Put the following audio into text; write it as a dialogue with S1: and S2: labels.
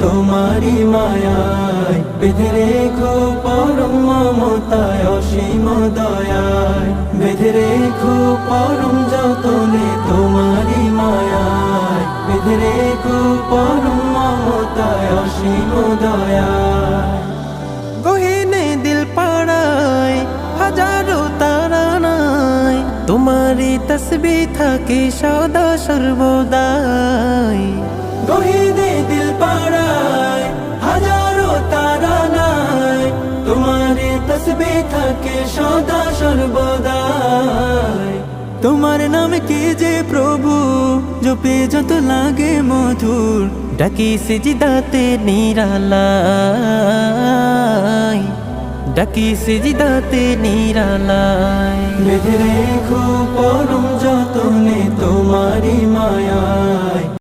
S1: তোমারি মায়ায়। বেঁধে রেখো পরম মমতায় অসীম দয়ায়। বেঁধে রেখো পরম যতনে তোমারি মায়ায়। বেঁধে রেখো পরম মমতায় অসীম দয়ায়। গহিনে দিল পাড়ায়, হাজারো তারা নাই। তোমারই তসবি থাকে সদা সর্বদাই। থাকে সদা সর্বদাই। তোমার নাম কি যে প্রভু, জপে যত লাগে মধুর। ডাকি সিজিদাতে নিরালাই ডাকি সিজিদাতে নিরালাই বেঁধে রেখো পরম যতনে তোমারি মায়ায়